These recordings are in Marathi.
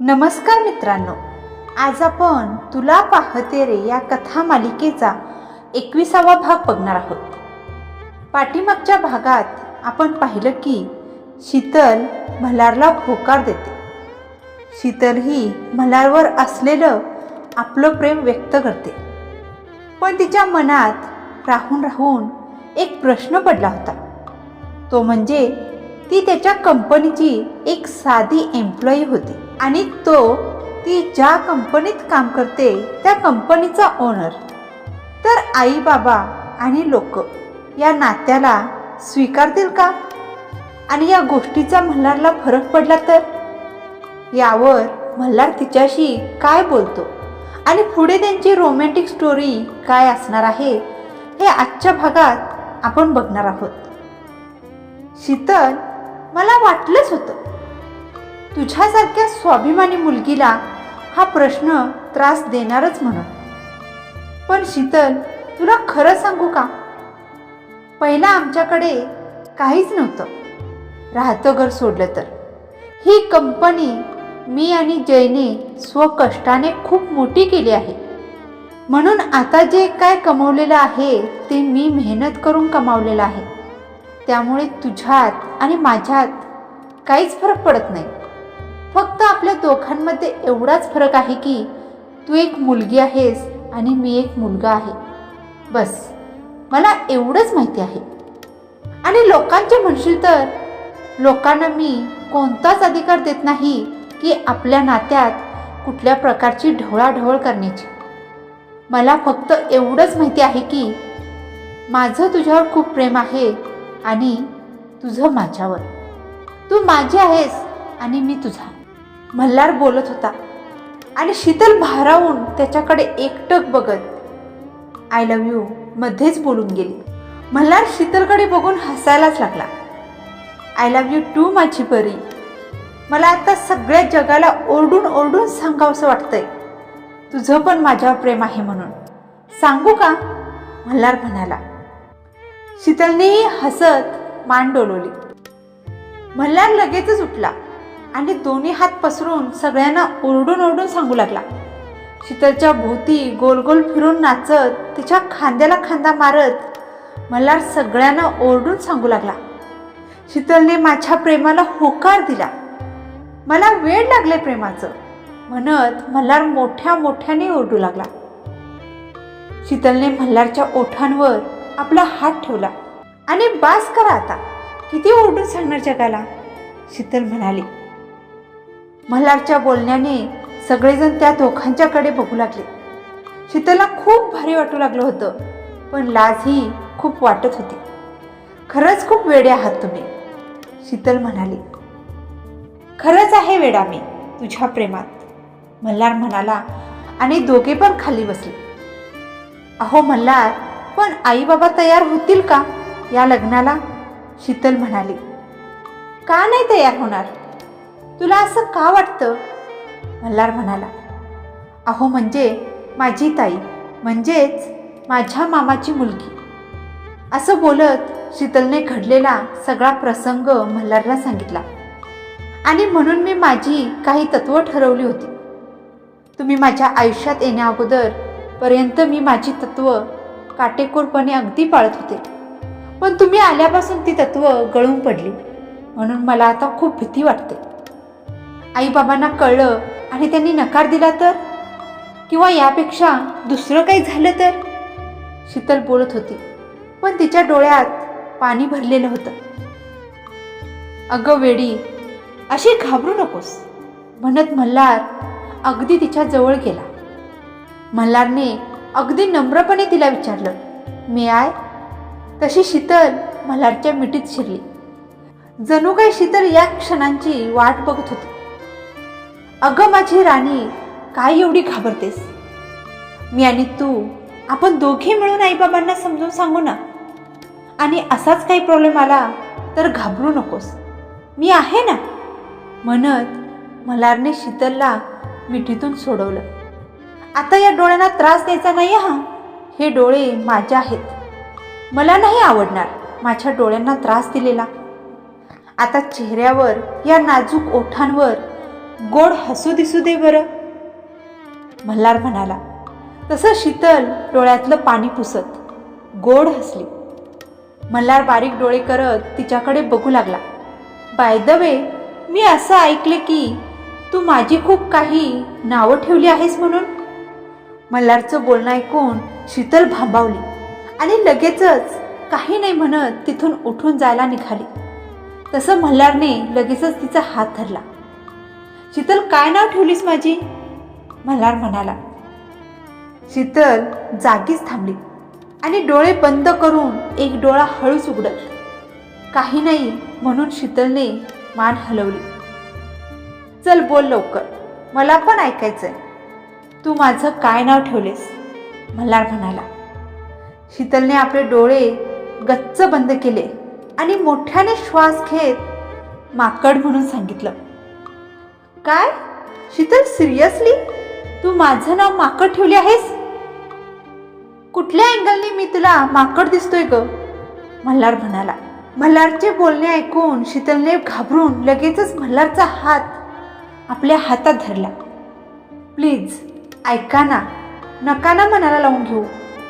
नमस्कार मित्रांनो आज आपण तुला पाहते रे या कथा मालिकेचा एकविसावा भाग बघणार आहोत. पाठीमागच्या भागात आपण पाहिलं की शीतल मल्हारला होकार देते. शीतल ही मल्हारवर असलेलं आपलं प्रेम व्यक्त करते. पण तिच्या मनात राहून राहून एक प्रश्न पडला होता. तो म्हणजे ती त्याच्या कंपनीची एक साधी एम्प्लॉई होती. आणि तो ती ज्या कंपनीत काम करते त्या कंपनीचा ओनर तर आई बाबा आणि लोक या नात्याला स्वीकारतील का? आणि या गोष्टीचा मल्हारला फरक पडला तर? यावर मल्हार तिच्याशी काय बोलतो? आणि पुढे त्यांची रोमॅन्टिक स्टोरी काय असणार आहे हे आजच्या भागात आपण बघणार आहोत. शीतल मला वाटलंच होतं तुझ्यासारख्या स्वाभिमानी मुलगीला हा प्रश्न त्रास देणारच म्हणून. पण शीतल तुला खरं सांगू का? पहिला आमच्याकडे काहीच नव्हतं. राहतं घर सोडलं तर. ही कंपनी मी आणि जयने स्वकष्टाने खूप मोठी केली आहे. म्हणून आता जे काय कमवलेलं आहे ते मी मेहनत करून कमावलेलं आहे. त्यामुळे तुझ्यात आणि माझ्यात काहीच फरक पडत नाही. फक्त आपल्या दोघांमध्ये एवढाच फरक आहे की तू एक मुलगी आहेस आणि मी एक मुलगा आहे. बस मला एवढंच माहिती आहे. आणि लोकांचे म्हणशील तर लोकांना मी कोणताच अधिकार देत नाही की आपल्या नात्यात कुठल्या प्रकारची ढवळाढवळ करण्याची. मला फक्त एवढंच माहिती आहे की माझं तुझ्यावर खूप प्रेम आहे आणि तुझं माझ्यावर. तू माझी आहेस आणि मी तुझा. मल्हार बोलत होता. आणि शीतल भारावून त्याच्याकडे एकटक बघत आय लव्ह यू मध्येच बोलून गेली. मल्हार शीतलकडे बघून हसायलाच लागला. आय लव्ह यू टू माझी परी. मला आता सगळ्या जगाला ओरडून ओरडून सांगावंसं वाटतंय. तुझं पण माझ्यावर प्रेम आहे म्हणून. सांगू का? मल्हार म्हणाला. शीतलनेही हसत मान डोलवली. मल्हार लगेचच उठला. आणि दोन्ही हात पसरून सगळ्यांना ओरडून ओरडून सांगू लागला. शीतलच्या भोवती गोल गोल फिरून नाचत तिच्या खांद्याला खांदा मारत मल्हार सगळ्यांना ओरडून सांगू लागला. शीतलने माझ्या प्रेमाला होकार दिला. मला वेळ लागले प्रेमाचं म्हणत मल्हार मोठ्या मोठ्याने ओरडू लागला. शीतलने मल्हारच्या ओठांवर आपला हात ठेवला. आणि बास करा आता. किती ओरडून सांगणार जगाला? शीतल म्हणाली. मल्हारच्या बोलण्याने सगळेजण त्या दोघांच्याकडे बघू लागले. शीतलला खूप भारी वाटू लागलं होतं पण लाजही खूप वाटत होती. खरंच खूप वेडे आहात तुम्ही शीतल म्हणाली. खरंच आहे वेडा मी तुझ्या प्रेमात मल्हार म्हणाला आणि दोघे पण खाली बसले. अहो मल्हार पण आई बाबा तयार होतील का? या लग्नाला शीतल म्हणाली. का नाही तयार होणार? तुला असं का वाटतं? मल्हार म्हणाला. अहो म्हणजे माझी ताई म्हणजेच माझ्या मामाची मुलगी. असं बोलत शीतलने घडलेला सगळा प्रसंग मल्हारला सांगितला. आणि म्हणून मी माझी काही तत्त्व ठरवली होती. तुम्ही माझ्या आयुष्यात येण्या अगोदर पर्यंत मी माझी तत्त्व काटेकोरपणे अगदी पाळत होते. पण तुम्ही आल्यापासून ती तत्त्व गळून पडली. म्हणून मला आता खूप भीती वाटते. आईबाबांना कळलं आणि त्यांनी नकार दिला तर? किंवा यापेक्षा दुसरं काही झालं तर? शीतल बोलत होती पण तिच्या डोळ्यात पाणी भरलेलं होतं. अगं वेडी अशी घाबरू नकोस म्हणत मल्हार अगदी तिच्या जवळ गेला. मल्हारने अगदी नम्रपणे तिला विचारलं मी आय तशी शीतल मल्हारच्या मिठीत शिरली. जणू काय शीतल या क्षणांची वाट बघत होती. अगं माझी राणी काय एवढी घाबरतेस? मी आणि तू आपण दोघे मिळून आईबाबांना समजून सांगू ना? आणि असाच काही प्रॉब्लेम आला तर घाबरू नकोस. मी आहे ना? म्हणत मल्हारने शीतलला मिठीतून सोडवलं. आता या डोळ्यांना त्रास द्यायचा नाही हा? हे डोळे माझे आहेत. मला नाही आवडणार माझ्या डोळ्यांना त्रास दिलेला. आता चेहऱ्यावर या नाजूक ओठांवर गोड हसू दिसू दे बरं. मल्हार म्हणाला तसं शीतल डोळ्यातलं पाणी पुसत गोड हसली. मल्हार बारीक डोळे करत तिच्याकडे बघू लागला. बाय द वे मी असं ऐकले की तू माझी खूप काही नावं ठेवली आहेस म्हणून? मल्हारचं बोलणं ऐकून शीतल भांबावली आणि लगेचच काही नाही म्हणत तिथून उठून जायला निघाली. तसं मल्हारने लगेचच तिचा हात धरला. शीतल काय नाव ठेवलीस माझी? मल्हार म्हणाला. शीतल जागीच थांबली आणि डोळे बंद करून एक डोळा हळूच उघडत. काही नाही म्हणून शीतलने मान हलवली. चल बोल लवकर मला पण ऐकायचंय. तू माझं काय नाव ठेवलेस? मल्हार म्हणाला. शीतलने आपले डोळे गच्च बंद केले आणि मोठ्याने श्वास घेत माकड म्हणून सांगितलं. काय? शीतल सिरियसली तू माझं नाव माकड ठेवले आहेस? कुठल्या अँगलने मी तुला माकड दिसतोय ग? मल्हार म्हणाला. मल्हारचे बोलणे ऐकून शीतलने घाबरून लगेचच मल्हारचा हात आपल्या हातात धरला. प्लीज ऐका ना. नका ना मनाला लावून घेऊ.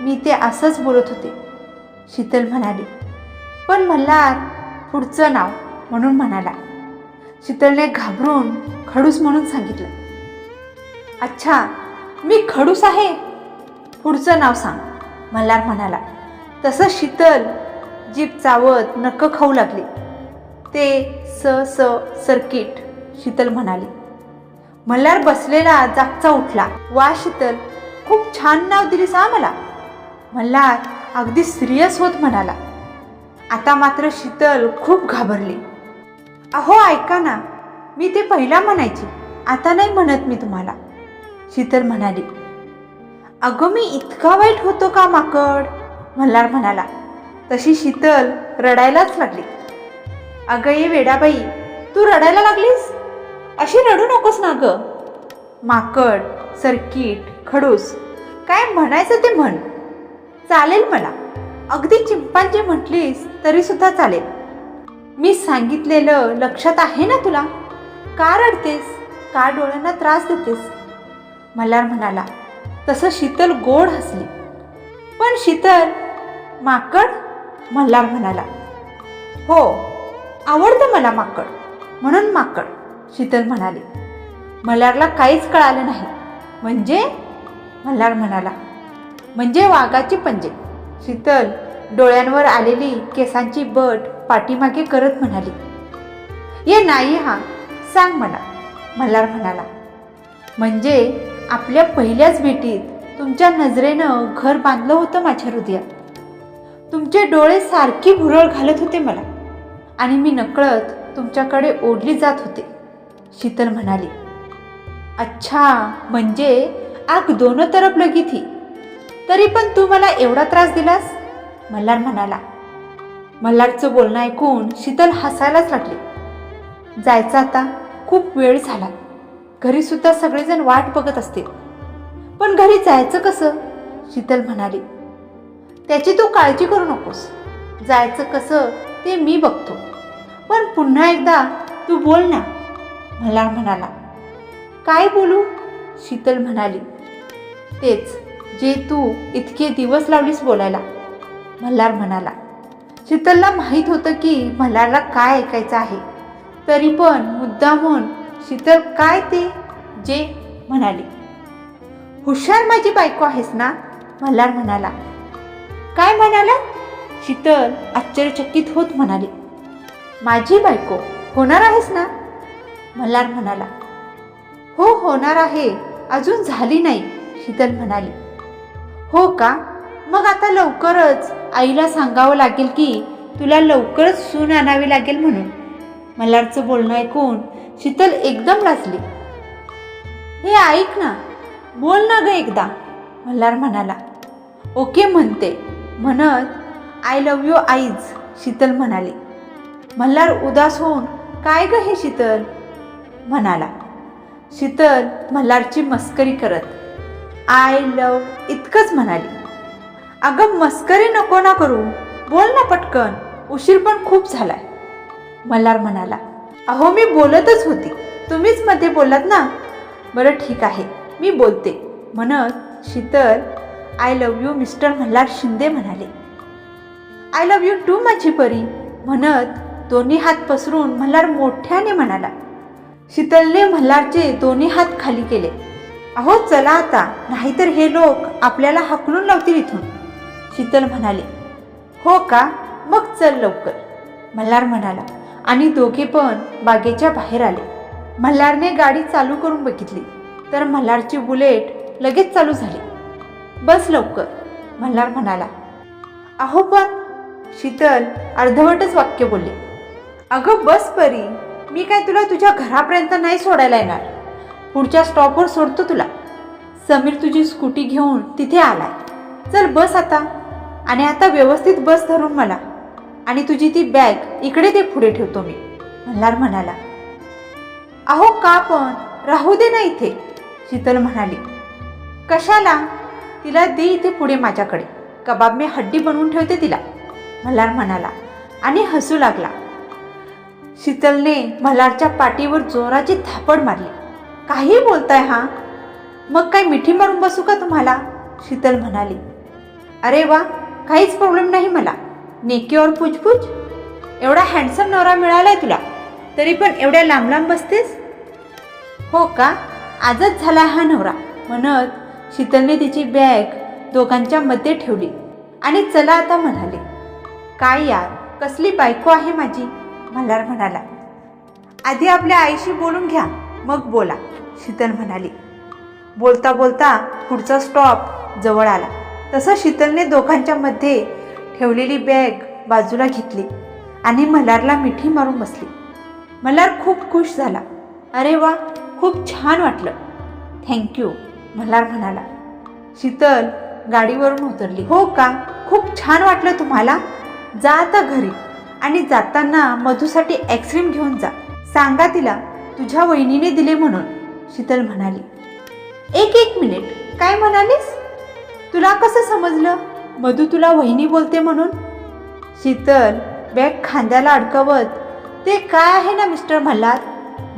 मी ते असंच बोलत होते. शीतल म्हणाली. पण मल्हार पुढचं नाव म्हणून म्हणाला. शीतलने घाबरून खडूस म्हणून सांगितलं अच्छा मी खडूस आहे? पुढचं नाव सांग. मल्हार म्हणाला तसं शीतल जीप चावत नक्क खाऊ लागली. ते स स सर्किट शीतल म्हणाली. मल्हार बसलेला जागचा उठला वा शीतल खूप छान नाव दिलीस हा मला. मल्हार अगदी सिरियस होत म्हणाला आता मात्र शीतल खूप घाबरली. अहो ऐका ना. मी ते पहिला म्हणायची. आता नाही म्हणत मी तुम्हाला. शीतल म्हणाली अगं मी इतका वाईट होतो का माकड? मल्हार म्हणाला. तशी शीतल रडायलाच लागली. अगं ये वेडाबाई तू रडायला लागलीस? अशी रडू नकोस ना ग. माकड सर्किट खडूस काय म्हणायचं ते म्हण. चालेल मला. अगदी चिंपांची म्हटलीस तरी सुद्धा चालेल. मी सांगितलेलं लक्षात आहे ना तुला? का रडतेस? का डोळ्यांना त्रास देतेस? मल्हार म्हणाला तसं शीतल गोड हसली. पण शीतल माकड? मल्हार म्हणाला हो आवडतं मला माकड म्हणून माकड शीतल म्हणाली. मल्हारला काहीच कळालं नाही. म्हणजे? मल्हार म्हणाला म्हणजे वाघाची पंजे. शीतल डोळ्यांवर आलेली केसांची बट पाठीमागे करत म्हणाली. ये नाही हा सांग मला मल्हार म्हणाला. म्हणजे आपल्या पहिल्याच भेटीत तुमच्या नजरेनं घर बांधलं होतं माझ्या हृदयात. तुमचे डोळे सारखी भुरळ घालत होते मला आणि मी नकळत तुमच्याकडे ओढली जात होते शीतल म्हणाली. अच्छा म्हणजे आग दोन तरफ लगी थी. तरी पण तू मला एवढा त्रास दिलास? मल्हार म्हणाला. मल्हारचं बोलणं ऐकून शीतल हसायलाच लागली. जायचं आता खूप वेळ झाला. घरी सुद्धा सगळेजण वाट बघत असतील. पण घरी जायचं कसं? शीतल म्हणाली. त्याची तू काळजी करू नकोस. जायचं कसं ते मी बघतो. पण पुन्हा एकदा तू बोल ना मल्हार म्हणाला. काय बोलू? शीतल म्हणाली. तेच जे तू इतके दिवस लावलीस बोलायला. मल्हार म्हणाला. शीतलला माहीत होतं की मल्हारला काय ऐकायचं आहे. तरी पण मुद्दामून शीतल काय ते जे म्हणाली. हुशार माझी बायको आहेस ना? मल्हार म्हणाला. काय म्हणाला? शीतल आश्चर्यचकित होत म्हणाली. माझी बायको होणार आहेस ना? मल्हार म्हणाला. हो होणार आहे. अजून झाली नाही शीतल म्हणाली. हो का? मग आता लवकरच आईला सांगावं लागेल की तुला लवकरच सून आणावी लागेल म्हणून. मल्हारचं बोलणं ऐकून शीतल एकदम लाजली हे ऐक ना बोल ना ग एकदा मल्हार म्हणाला. ओके म्हणते. म्हणत आय लव यू आईज शीतल म्हणाली. मल्हार उदास होऊन काय ग हे शीतल? म्हणाला. शीतल मल्हारची मस्करी करत आय लव इतकंच म्हणाली. अगं मस्करी नको ना करू. बोल ना पटकन. उशीर पण खूप झालाय. मल्हार म्हणाला अहो मी बोलतच होती. तुम्हीच मध्ये बोललात ना? बरं ठीक आहे. मी बोलते. म्हणत Sheetal I love you mister Malhar Shinde म्हणाले. आय लव यू टू माझी परी म्हणत दोन्ही हात पसरून मल्हार मोठ्याने म्हणाला. शीतलने मल्हारचे दोन्ही हात खाली केले. अहो चला आता. नाहीतर हे लोक आपल्याला हकलून लावतील इथून. शीतल म्हणाले हो का? मग चल लवकर. मल्हार म्हणाला आणि दोघे पण बागेच्या बाहेर आले. मल्हारने गाडी चालू करून बघितली तर मल्हारची बुलेट लगेच चालू झाली. बस लवकर मल्हार म्हणाला. अहो पण शीतल अर्धवटच वाक्य बोलले. अगं बस परी मी काय तुला तुझ्या घरापर्यंत नाही सोडायला येणार. पुढच्या स्टॉपवर सोडतो तुला. समीर तुझी स्कूटी घेऊन तिथे आलाय. चल बस आता. आणि आता व्यवस्थित बस धरून मला आणि तुझी ती बॅग इकडे ते पुढे ठेवतो मी मल्हार म्हणाला. अहो का पण? राहू दे ना इथे शीतल म्हणाली. कशाला? तिला दे इथे पुढे माझ्याकडे. कबाब मी हड्डी बनवून ठेवते तिला मल्हार म्हणाला. आणि हसू लागला. शीतलने मल्हारच्या पाठीवर जोराची थापड मारली. काही बोलताय हा? मग काय मिठी मारून बसू का तुम्हाला? शीतल म्हणाली. अरे वा काहीच प्रॉब्लेम नाही मला. नेकी और एवढा हँडसम नवरा मिळालाय तुला. तरी पण एवढ्या लांब लांब बसतेस? हो का? आजच झाला हा नवरा. म्हणत शीतलने तिची बॅग दोघांच्या मध्ये ठेवली. आणि चला आता म्हणाले काय यार कसली बायको आहे माझी? मल्हार म्हणाला आधी आपल्या आईशी बोलून घ्या मग बोला. शीतल म्हणाली. बोलता बोलता पुढचा स्टॉप जवळ आला. तसं शीतलने दोघांच्या मध्ये ठेवलेली बॅग बाजूला घेतली आणि मल्हारला मिठी मारून बसली. मल्हार खूप खुश झाला. अरे वा खूप छान वाटलं. थँक्यू मल्हार म्हणाला. शीतल गाडीवरून उतरली. हो का? खूप छान वाटलं तुम्हाला. जा आता घरी आणि जाताना मधूसाठी आईस्क्रीम घेऊन जा. सांगा तिला तुझ्या वहिनीने दिले म्हणून शीतल म्हणाली. एक एक मिनिट. काय म्हणालीस? तुला कसं समजलं? मधू तुला वहिनी बोलते म्हणून? शीतल बॅग खांद्याला अडकवत ते काय आहे ना मिस्टर मल्हार?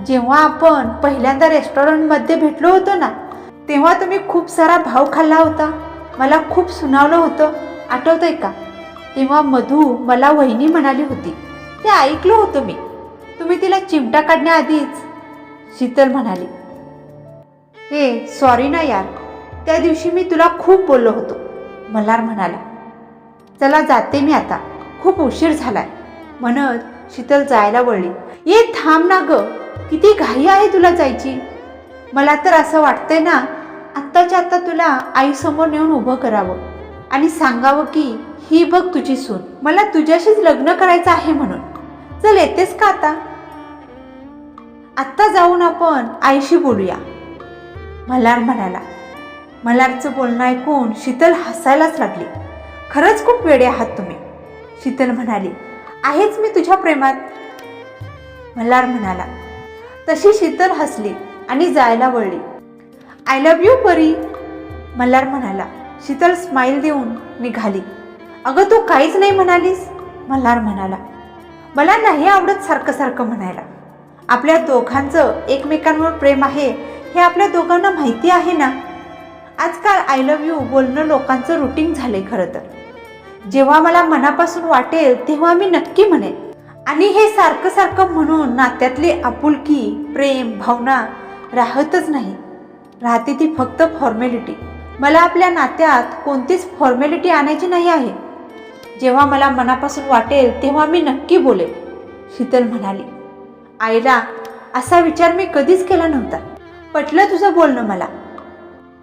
जेव्हा आपण पहिल्यांदा रेस्टॉरंटमध्ये भेटलो होतो ना तेव्हा तुम्ही खूप सारा भाव खाल्ला होता. मला खूप सुनावलं होतं. आठवतंय का? तेव्हा मधू मला वहिनी म्हणाली होती. ते ऐकलं होतं मी. तुम्ही तिला चिमटा काढण्याआधीच. शीतल म्हणाली. हे सॉरी ना यार. त्या दिवशी मी तुला खूप बोललो होतो. मल्हार म्हणाला चला जाते मी आता. खूप उशीर झालाय. म्हणत शीतल जायला वळली. ये थांब ना ग. किती घाई आहे तुला जायची. मला तर असं वाटतंय ना आत्ताच्या आत्ता तुला आईसमोर नेऊन उभं करावं आणि सांगावं की ही बघ तुझी सून. मला तुझ्याशीच लग्न करायचं आहे म्हणून. चल येतेस का आता? आत्ता जाऊन आपण आईशी बोलूया. मल्हार म्हणाला मल्हारचं बोलणं ऐकून शीतल हसायलाच लागली. खरंच खूप वेडे आहात तुम्ही शीतल म्हणाली. आहेच मी तुझ्या प्रेमात. मल्हार म्हणाला. तशी शीतल हसली आणि जायला वळली. आय लव्ह यू परी. मल्हार म्हणाला. शीतल स्माईल देऊन निघाली. अगं तू काहीच नाही म्हणालीस? मल्हार म्हणाला. मला नाही आवडत सारखं सारखं म्हणायला. आपल्या दोघांचं एकमेकांवर प्रेम आहे हे आपल्या दोघांना माहिती आहे ना? आजकाल आय लव्ह यू बोलणं लोकांचं रुटीन झालंय खरं तर. जेव्हा मला मनापासून वाटेल तेव्हा मी नक्की म्हणेन. आणि हे सारखं सारखं म्हणून नात्यातली आपुलकी प्रेम भावना राहतच नाही. राहते ती फक्त फॉर्मॅलिटी मला आपल्या नात्यात कोणतीच फॉर्मॅलिटी आणायची नाही आहे. जेव्हा मला मनापासून वाटेल तेव्हा मी नक्की बोलेन शीतल म्हणाली. आईला असा विचार मी कधीच केला नव्हता. पटलं तुझं बोलणं मला.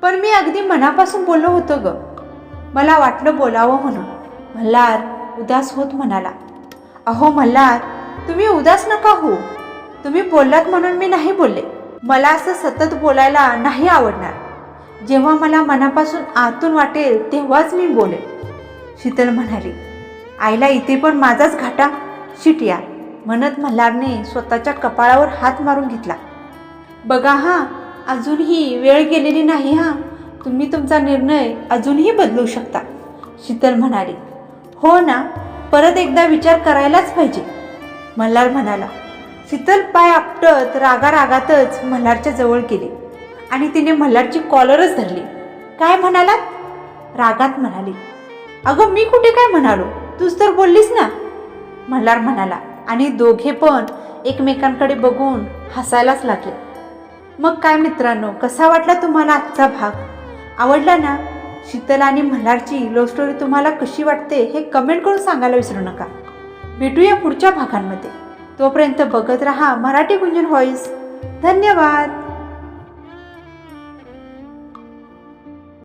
पण मी अगदी मनापासून बोललो होतो ग. मला वाटलं बोलावं म्हणून. मल्हार उदास होत म्हणाला अहो मल्हार तुम्ही उदास नका हो तुम्ही बोललात म्हणून मी नाही बोलले. मला असं सतत बोलायला नाही आवडणार. जेव्हा मला मनापासून आतून वाटेल तेव्हाच मी बोले शीतल म्हणाली आईला इथे पण माझाच घाटा. शिट या. म्हणत मल्हारने स्वतःच्या कपाळावर हात मारून घेतला. बघा हा अजूनही वेळ गेलेली नाही हा. तुम्ही तुमचा निर्णय अजूनही बदलू शकता शीतल म्हणाली. हो ना परत एकदा विचार करायलाच पाहिजे मल्हार म्हणाला. शीतल पाय आपटत रागा रागातच मल्हारच्या जवळ गेले आणि तिने मल्हारची कॉलरच धरली. काय म्हणालात? रागात म्हणाली. अगं मी कुठे काय म्हणालो? तूच तर बोललीस ना? मल्हार म्हणाला आणि दोघे पण एकमेकांकडे बघून हसायलाच लागले. मग काय मित्रांनो कसा वाटला तुम्हाला आजचा भाग? आवडला ना? शीतल आणि मल्हारची लव्ह स्टोरी तुम्हाला कशी वाटते हे कमेंट करून सांगायला विसरू नका. भेटूया पुढच्या भागांमध्ये. तोपर्यंत बघत रहा मराठी गुंजन व्हॉइस धन्यवाद!